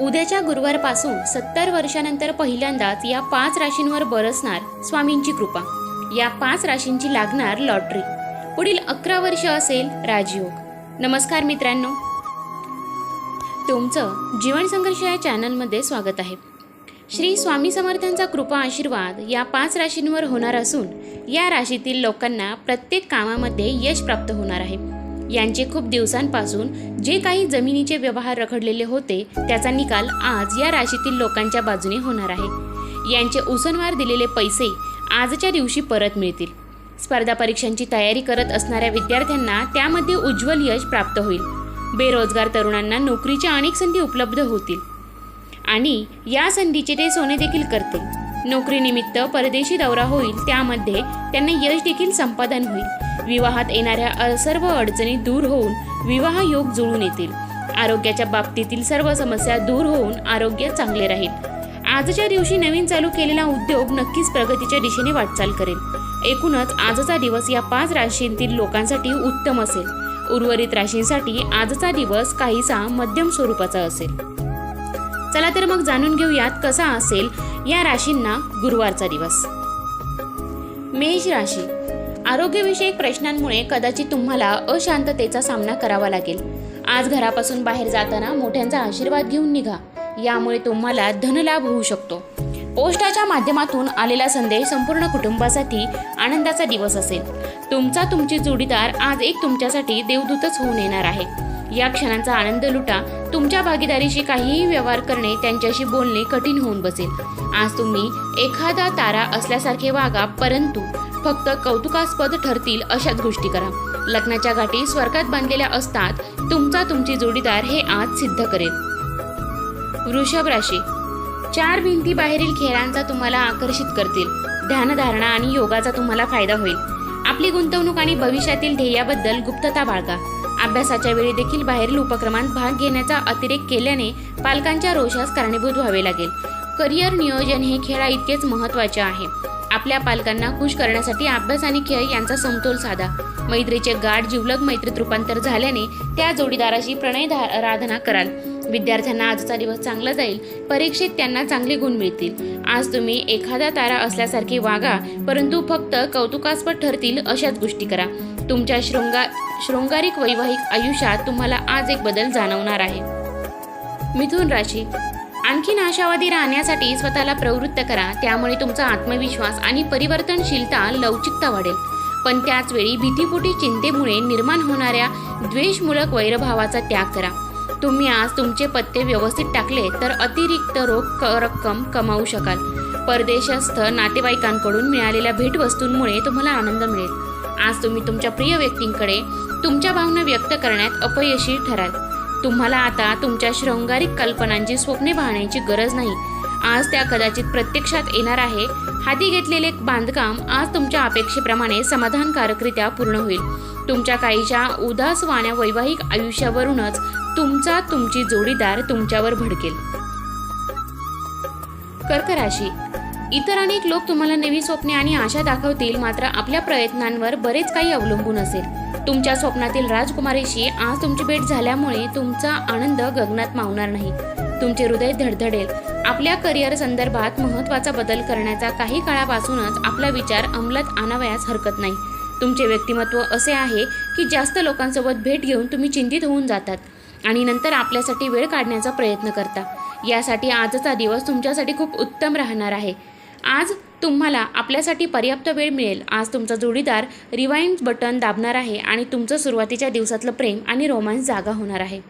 उद्याच्या गुरुवारपासून सत्तर वर्षानंतर पहिल्यांदाच या पाच राशींवर बरसणार स्वामींची कृपा. या पाच राशींची लागणार लॉटरी. पुढील अकरा वर्ष असेल राजयोग. नमस्कार मित्रांनो. तुमचं जीवन संघर्ष या चॅनलमध्ये स्वागत आहे. श्री स्वामी समर्थांचा कृपा आशीर्वाद या पाच राशींवर होणार असून या राशीतील लोकांना प्रत्येक कामामध्ये यश प्राप्त होणार आहे. यांचे खूप दिवसांपासून जे काही जमिनीचे व्यवहार रखडलेले होते त्याचा निकाल आज या राशीतील लोकांच्या बाजूने होणार आहे. यांचे उसनवार दिलेले पैसे आजच्या दिवशी परत मिळतील. स्पर्धा परीक्षांची तयारी करत असणाऱ्या विद्यार्थ्यांना त्यामध्ये उज्ज्वल यश प्राप्त होईल. बेरोजगार तरुणांना नोकरीच्या अनेक संधी उपलब्ध होतील. आणि या संधीचे ते सोने देखील करतील. नोकरीनिमित्त परदेशी दौरा होईल त्यामध्ये त्यांना यश देखील संपादन होईल. विवाहात येणाऱ्या सर्व अडचणी दूर होऊन विवाह योग जुळून येतील. आरोग्याच्या बाबतीतील सर्व समस्या दूर होऊन आरोग्य चांगले राहील. आजच्या दिवशी नवीन चालू केलेला उद्योग नक्कीच प्रगतीच्या दिशेने वाटचाल करेल. एकूणच आजचा दिवस या पाच राशींतील लोकांसाठी उत्तम असेल. उर्वरित राशींसाठी आजचा दिवस काहीसा मध्यम स्वरूपाचा असेल. चला तर मग जाणून घेऊयात कसा असेल या राशींना गुरुवारचा दिवस. मेष राशी. आरोग्यविषयक प्रश्नांमुळे कदाचित तुम्हाला अशांततेचा सामना करावा लागेल. आज घरापासून बाहेर जाताना मोठ्यांचा आशीर्वाद घेऊन निघा. यामुळे तुम्हाला धनलाभ होऊ शकतो. पोस्टाच्या माध्यमातून आलेला संदेश संपूर्ण कुटुंबासाठी आनंदाचा दिवस असेल. तुमचा तुमची जोडीदार आज एक तुमच्यासाठी देवदूतच होऊन येणार आहे. या क्षणांचा आनंद लुटा तुमच्या भागीदारीशी काहीही व्यवहार करणे त्यांच्याशी बोलणे कठीण होऊन बसेल. आज तुम्ही एखादा तारा असल्यासारखे वागा परंतु फक्त कौतुकास्पद ठरतील अशाच गोष्टी करा. लग्नाच्या गाठी स्वर्गात बांधलेल्या असतात तुमचा तुमची जोडीदार हे आज सिद्ध करेल. वृषभ राशी. चार भिंती बाहेरील खेळांचा तुम्हाला आकर्षित करतील. ध्यानधारणा आणि योगाचा तुम्हाला फायदा होईल. आपली गुंतवणूक आणि भविष्यातील ध्येयाबद्दल गुप्तता बाळगा. अभ्यासाच्या वेळी देखील बाहेरील उपक्रमात भाग घेण्याचा अतिरेक केल्याने पालकांच्या रोषास कारणीभूत व्हावे लागेल. करिअर नियोजन हे खेळा इतकेच महत्त्वाचे आहे. आपल्या पालकांना खुश करण्यासाठी अभ्यास आणि खेळ यांचा समतोल साधा. मैत्रीचे गाठ जिवलग मैत्रीत रूपांतर झाल्याने त्या जोडीदाराशी प्रणय आराधना कराल. विद्यार्थ्यांना आजचा दिवस चांगला जाईल परीक्षेत त्यांना चांगले गुण मिळतील. आज तुम्ही एखादा तारा असल्यासारखे वागा परंतु फक्त कौतुकास्पद ठरतील अशाच गोष्टी करा. तुमच्या शृंगा शृंगारिक वैवाहिक आयुष्यात तुम्हाला आज एक बदल जाणवणार आहे. मिथुन राशी आणखीन आशावादी राहण्यासाठी स्वतःला प्रवृत्त करा. त्यामुळे तुमचा आत्मविश्वास आणि परिवर्तनशीलता लवचिकता वाढेल. पण त्याच वेळी भीतीपोटी चिंतेमुळे निर्माण होणाऱ्या द्वेषमूलक वैरभावाचा त्याग करा. तुम्ही आज तुमचे पत्ते व्यवस्थित टाकले तर अतिरिक्त रोख रक्कम कमावू शकाल. परदेशस्थ नातेवाईकांकडून मिळालेल्या भेटवस्तूंमुळे तुम्हाला आनंद मिळेल. आज तुम्ही तुमच्या प्रिय व्यक्तींकडे तुमच्या भावना व्यक्त करण्यात अपयशी ठराल. तुम्हाला आता तुमच्या शृंगारिक कल्पनांची स्वप्ने पाहण्याची गरज नाही. आज त्या कदाचित प्रत्यक्षात येणार आहे. हाती घेतलेले बांधकाम आज तुमच्या अपेक्षेप्रमाणे समाधानकारकरित्या पूर्ण होईल. तुमच्या काहीच्या उदासवाण्या वैवाहिक आयुष्यावरूनच तुमचा तुमची जोडीदार तुमच्यावर भडकेल. कर्क राशी इतर अनेक लोक तुम्हाला नवी स्वप्ने आणि आशा दाखवतील मात्र आपल्या प्रयत्नांवर बरेच काही अवलंबून असेल. तुमच्या स्वप्नातील राजकुमारीशी आज तुमची भेट झाल्यामुळे तुमचा आनंद गगनात मावणार नाही. तुमचे हृदय धडधडेल. आपल्या करिअर संदर्भात महत्त्वाचा बदल करण्याचा काही काळापासूनच आपला विचार अंमलात आणावयास हरकत नाही. तुमचे व्यक्तिमत्व असे आहे की जास्त लोकांसोबत भेट घेऊन तुम्ही चिंतित होऊन जातात आणि नंतर आपल्यासाठी वेळ काढण्याचा प्रयत्न करता. यासाठी आजचा दिवस तुमच्यासाठी खूप उत्तम राहणार आहे. आज तुम्हाला आपल्यासाठी पर्याप्त वेळ मिळेल. आज तुमचा जोडीदार रिवाइंड बटन दाबणार आहे आणि तुमचं सुरुवातीच्या दिवसातलं प्रेम आणि रोमांस जागा होणार आहे.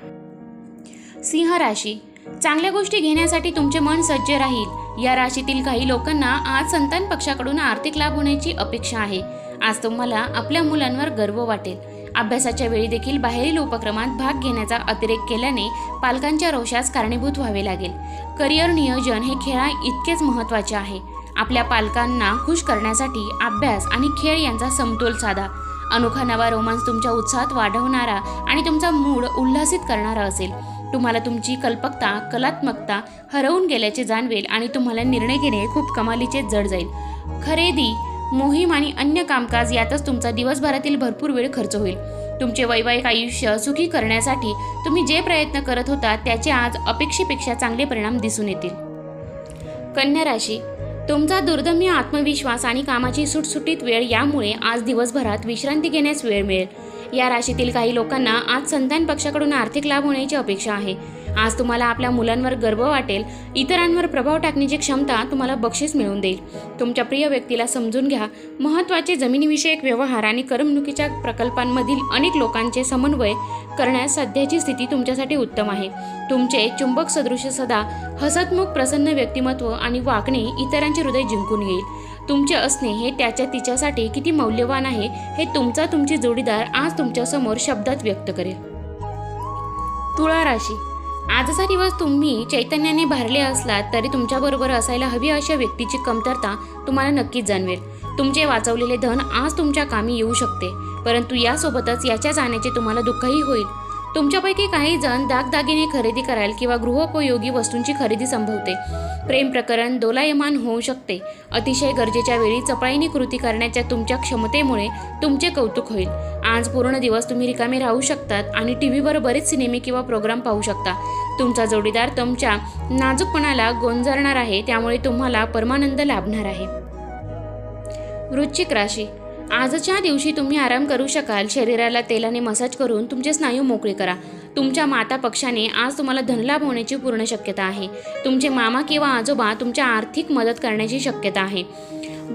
सिंह राशी. चांगल्या गोष्टी घेण्यासाठी तुमचे मन सज्ज राहील. या राशीतील काही लोकांना आज संतान पक्षाकडून आर्थिक लाभ होण्याची अपेक्षा आहे. आज तुम्हाला आपल्या मुलांवर गर्व वाटेल. अभ्यासाच्या वेळी देखील बाहेरील उपक्रमात भाग घेण्याचा अतिरेक केल्याने पालकांच्या रोषास कारणीभूत व्हावे लागेल. करिअर नियोजन हे खेळा इतकेच महत्त्वाचे आहे. आपल्या पालकांना खुश करण्यासाठी अभ्यास आणि खेळ यांचा समतोल साधा. अनोखा नवा रोमांस तुमच्या उत्साहात वाढवणारा आणि तुमचा मूड उल्हासित करणारा असेल. तुम्हाला तुमची कल्पकता कलात्मकता हरवून गेल्याचे जाणवेल आणि तुम्हाला निर्णय घेणे खूप कमालीचे जड जाईल. खरेदी मोहीम आणि अन्य कामकाज यातच तुमचा दिवसभरातील भरपूर वेळ खर्च होईल. तुमचे वैवाहिक आयुष्य सुखी करण्यासाठी तुम्ही जे प्रयत्न करत होता त्याचे आज अपेक्षेपेक्षा चांगले परिणाम दिसून येतील. कन्या राशी तुमचा दुर्दम्य आत्मविश्वास आणि कामाची सुटसुटीत वेळ यामुळे आज दिवसभरात विश्रांती घेण्यास वेळ मिळेल. या राशीतील काही लोकांना आज संतान पक्षाकडून आर्थिक लाभ होण्याची अपेक्षा आहे. आज तुम्हाला आपल्या मुलांवर गर्व वाटेल इतरांवर प्रभाव टाकण्याची क्षमता तुम्हाला बक्षीस मिळवून देईल. तुमच्या प्रिय व्यक्तीला समजून घ्या महत्त्वाचे जमिनीविषयक व्यवहार आणि करमणुकीच्या प्रकल्पांमधील अनेक लोकांचे समन्वय करण्यास सध्याची स्थिती तुमच्यासाठी उत्तम आहे. तुमचे चुंबक सदृश सदा हसतमुख प्रसन्न व्यक्तिमत्व आणि वागणे इतरांचे हृदय जिंकून घेईल. तुमचे असणे हे त्याच्या तिच्यासाठी किती मौल्यवान आहे हे तुमचा तुमची जोडीदार आज तुमच्यासमोर शब्दात व्यक्त करेल. तुळा राशी आजचा दिवस तुम्ही चैतन्याने भरले असलात तरी तुमच्याबरोबर असायला हवी अशा व्यक्तीची कमतरता तुम्हाला नक्कीच जाणवेल. तुमचे वाचवलेले धन आज तुमच्या कामी येऊ शकते परंतु यासोबतच याच्या जाण्याचे तुम्हाला दुःखही होईल. तुमच्यापैकी काही जण दागदागिने खरेदी कराल किंवा गृहोपयोगी वस्तूंची खरेदी संभवते. प्रेम प्रकरण दोलायमान होऊ शकते. अतिशय गरजेच्या वेळी चपळाईने कृती करण्याच्या तुमच्या क्षमतेमुळे तुमचे कौतुक होईल. आज पूर्ण दिवस तुम्ही रिकामे राहू शकतात आणि टी व्हीवर बरेच सिनेमे किंवा प्रोग्राम पाहू शकता. तुमचा जोडीदार तुमच्या नाजूकपणाला गोंजारणार आहे त्यामुळे तुम्हाला परमानंद लाभणार आहे. वृश्चिक राशी. आजच्या दिवशी तुम्ही आराम करू शकाल. शरीराला तेलाने मसाज करून तुमचे स्नायू मोकळे करा. तुमच्या माता पक्षाने आज तुम्हाला धनलाभ होण्याची पूर्ण शक्यता आहे. तुमचे मामा किंवा आजोबा तुमच्या आर्थिक मदत करण्याची शक्यता आहे.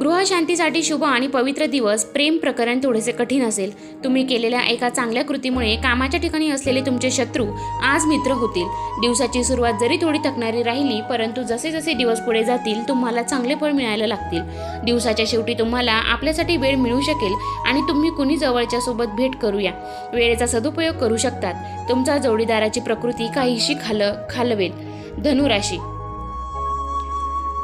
गृहशांतीसाठी शुभ आणि पवित्र दिवस प्रेम प्रकरण थोडेसे कठीण असेल. तुम्ही केलेल्या एका चांगल्या कृतीमुळे कामाच्या ठिकाणी असलेले तुमचे शत्रू आज मित्र होतील. दिवसाची सुरुवात जरी थोडी थकणारी राहिली परंतु जसे जसे दिवस पुढे जातील तुम्हाला चांगले फळ मिळायला लागतील. दिवसाच्या शेवटी तुम्हाला आपल्यासाठी वेळ मिळू शकेल आणि तुम्ही कुणी जवळच्या सोबत भेट करूया. वेळेचा सदुपयोग करू शकतात. तुमचा जोडीदाराची प्रकृती काहीशी खाल खालवेल. धनुराशी.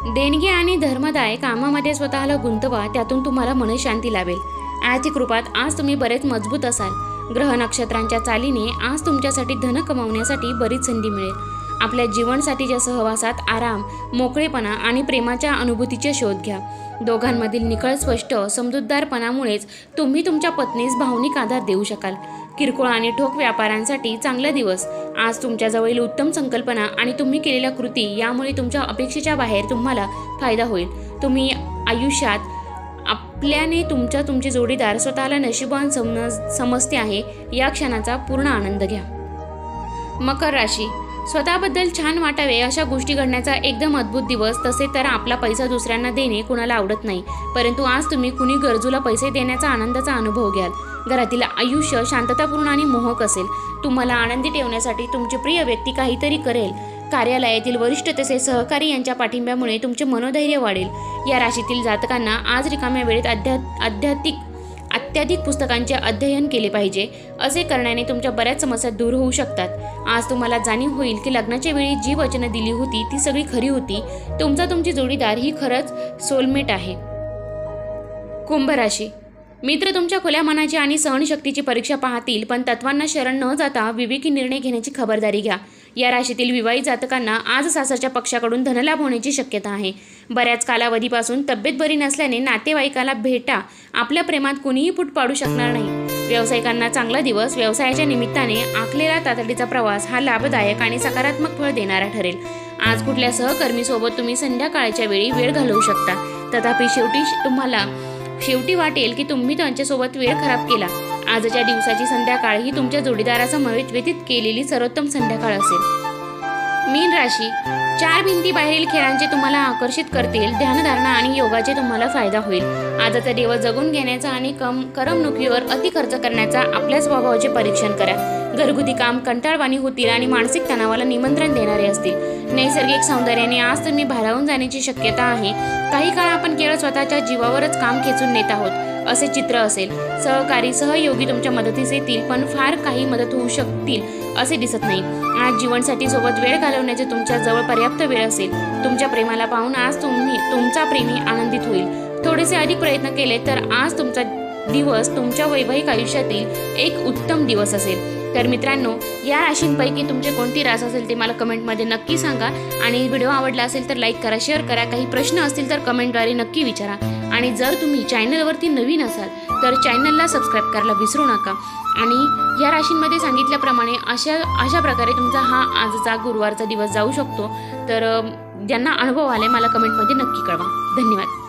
देणगी आणि धर्मदाय कामामध्ये स्वतःला गुंतवा त्यातून तुम्हाला मनशांती लाभेल. आर्थिक रूपात आज तुम्ही बरेच मजबूत असाल. ग्रह नक्षत्रांच्या चालीने आज तुमच्यासाठी धन कमावण्यासाठी बरीच संधी मिळेल. आपल्या जीवनसाथीच्या सहवासात आराम मोकळेपणा आणि प्रेमाच्या अनुभूतीचे शोध घ्या. दोघांमधील निखळ स्पष्ट समजूतदारपणामुळेच तुम्ही तुमच्या पत्नीस भावनिक आधार देऊ शकाल. किरकोळ आणि ठोक व्यापाऱ्यांसाठी चांगला दिवस. आज तुमच्याजवळील उत्तम संकल्पना आणि तुम्ही केलेल्या कृती यामुळे तुमच्या अपेक्षेच्या बाहेर तुम्हाला फायदा होईल. तुम्ही आयुष्यात आपल्याने तुमच्या तुमचे जोडीदार स्वतःला नशिबान समज समजते आहे या क्षणाचा पूर्ण आनंद घ्या. मकर राशी. स्वतःबद्दल छान वाटावे अशा गोष्टी घडण्याचा एकदम अद्भुत दिवस तसे तर आपला पैसा दुसऱ्यांना देणे कुणाला आवडत नाही. परंतु आज तुम्ही कुणी गरजूला पैसे देण्याचा आनंदाचा अनुभव घ्याल. घरातील आयुष्य शांततापूर्ण आणि मोहक असेल. तुम्हाला आनंदी ठेवण्यासाठी तुमची प्रिय व्यक्ती काहीतरी करेल. कार्यालयातील वरिष्ठ तसेच सहकारी यांच्या पाठिंब्यामुळे तुमचे मनोधैर्य वाढेल. या राशीतील जातकांना आज रिकाम्या वेळेत अध्या आध्यात्मिक अत्याधिक पुस्तकांचे अध्ययन केले पाहिजे. असे करण्याने तुमच्या बऱ्याच समस्या दूर होऊ शकतात. आज तुम्हाला जाणीव होईल की लग्नाच्या वेळी जी वचनं दिली होती ती सगळी खरी होती. तुमचा तुमची जोडीदार ही खरंच सोलमेट आहे. कुंभ राशी मित्र तुमच्या खुल्या मनाची आणि सहनशक्तीची परीक्षा पाहतील पण तत्वांना शरण न जाता विवेकी निर्णय घेण्याची खबरदारी घ्या. या राशीतील विवाहित जातकांना आज सासरच्या पक्षाकडून धनलाभ होण्याची शक्यता आहे. बऱ्याच कालावधीपासून तब्येत बरी नसल्याने नातेवाईकाला भेटा आपल्या प्रेमात कुणीही फूट पाडू शकणार नाही. व्यावसायिकांना चांगला दिवस व्यवसायाच्या निमित्ताने आखलेला तातडीचा प्रवास हा लाभदायक आणि सकारात्मक फळ देणारा ठरेल. आज कुठल्या सहकर्मीसोबत तुम्ही संध्याकाळच्या वेळी वेळ घालवू शकता? तथापि शेवटी तुम्हाला शेवटी वाटेल की तुम्ही त्यांच्यासोबत वेळ खराब केला. आजच्या दिवसाची संध्याकाळ ही तुमच्या जोडीदाराचा मवेत व्यतीत केलेली सर्वोत्तम संध्याकाळ असेल. मीन राशी चार भिंती बाहेरील खेळांचे तुम्हाला आकर्षित करतील ध्यानधारणा आणि योगाचे तुम्हाला फायदा होईल. आजचा दिवस जगून घेण्याचा आणि कम करमणुकीवर अति खर्च करण्याचा आपल्या स्वभावाचे परीक्षण करा. घरगुती काम कंटाळवाणी होतील आणि मानसिक तणावाला निमंत्रण देणारे असतील. नैसर्गिक सौंदर्याने आज तुम्ही भारावून जाण्याची शक्यता आहे. काही काळ आपण केवळ स्वतःच्या जीवावरच काम खेचून नेत आहोत असे चित्र असेल. सहकारी सहयोगी तुमच्या मदतीस येतील पण फार काही मदत होऊ शकतील असे दिसत नाही. आज जीवनसाठी सोबत वेळ घालवण्याचे तुमच्या जवळ पर्याप्त वेळ असेल. तुमच्या प्रेमाला पाहून आज तुम्ही तुमचा प्रेमी आनंदित होईल. थोडेसे अधिक प्रयत्न केले तर आज तुमचा दिवस तुमच्या वैवाहिक आयुष्यातील एक उत्तम दिवस असेल. तर मित्रांनो या राशींपैकी तुमचे कोणती रास असेल ते मला कमेंटमध्ये नक्की सांगा. आणि व्हिडिओ आवडला असेल तर लाईक करा शेअर करा. काही प्रश्न असतील तर कमेंटद्वारे नक्की विचारा. आणि जर तुम्ही चॅनलवरती नवीन असाल तर चॅनलला सबस्क्राईब करायला विसरू नका. आणि या राशींमध्ये सांगितल्याप्रमाणे अशा अशा प्रकारे तुमचा हा आजचा गुरुवारचा दिवस जाऊ शकतो. तर ज्यांना अनुभव आले मला कमेंटमध्ये नक्की कळवा. धन्यवाद.